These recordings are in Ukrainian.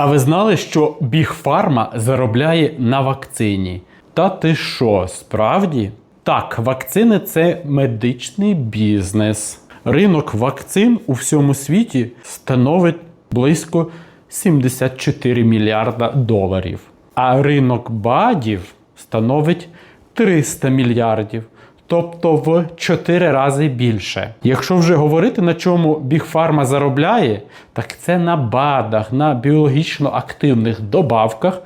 А ви знали, що Біг Фарма заробляє на вакцині? Та ти що, справді? Так, вакцини це медичний бізнес. Ринок вакцин у всьому світі становить близько 74 мільярда доларів. А ринок БАДів становить 300 мільярдів. Тобто в 4 рази більше. Якщо вже говорити, на чому Бігфарма заробляє, так це на БАДах, на біологічно активних добавках,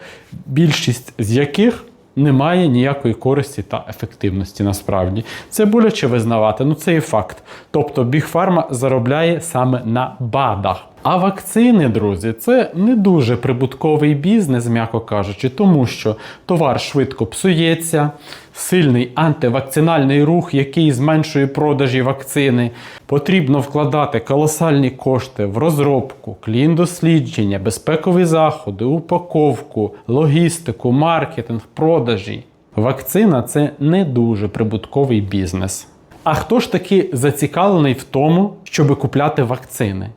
більшість з яких не має ніякої користі та ефективності насправді. Це боляче визнавати, ну це і факт. Тобто Бігфарма заробляє саме на БАДах. А вакцини, друзі, це не дуже прибутковий бізнес, м'яко кажучи, тому що товар швидко псується, сильний антивакцинальний рух, який зменшує продажі вакцини. Потрібно вкладати колосальні кошти в розробку, клін-дослідження, безпекові заходи, упаковку, логістику, маркетинг, продажі. Вакцина це не дуже прибутковий бізнес. А хто ж таки зацікавлений в тому, щоб купляти вакцини?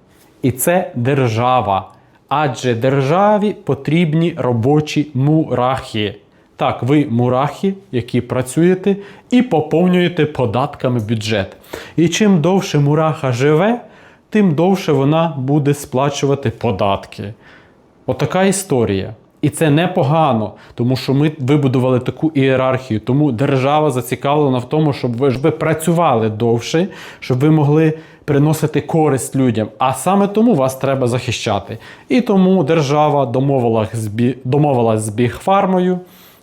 І це держава. Адже державі потрібні робочі мурахи. Так, ви мурахи, які працюєте і поповнюєте податками бюджет. І чим довше мураха живе, тим довше вона буде сплачувати податки. Отака історія. І це непогано, тому що ми вибудували таку ієрархію. Тому держава зацікавлена в тому, щоб ви ж ви працювали довше, щоб ви могли приносити користь людям. А саме тому вас треба захищати. І тому держава домовилась з, Бігфармою.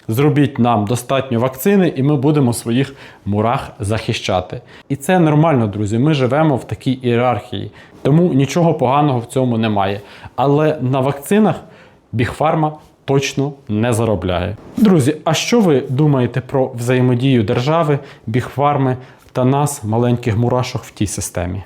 Зробіть нам достатньо вакцини, і ми будемо своїх мурах захищати. І це нормально, друзі. Ми живемо в такій ієрархії, тому нічого поганого в цьому немає. Але на вакцинах Бігфарма точно не заробляє. Друзі, а що ви думаєте про взаємодію держави, Бігфарми та нас, маленьких мурашок в тій системі?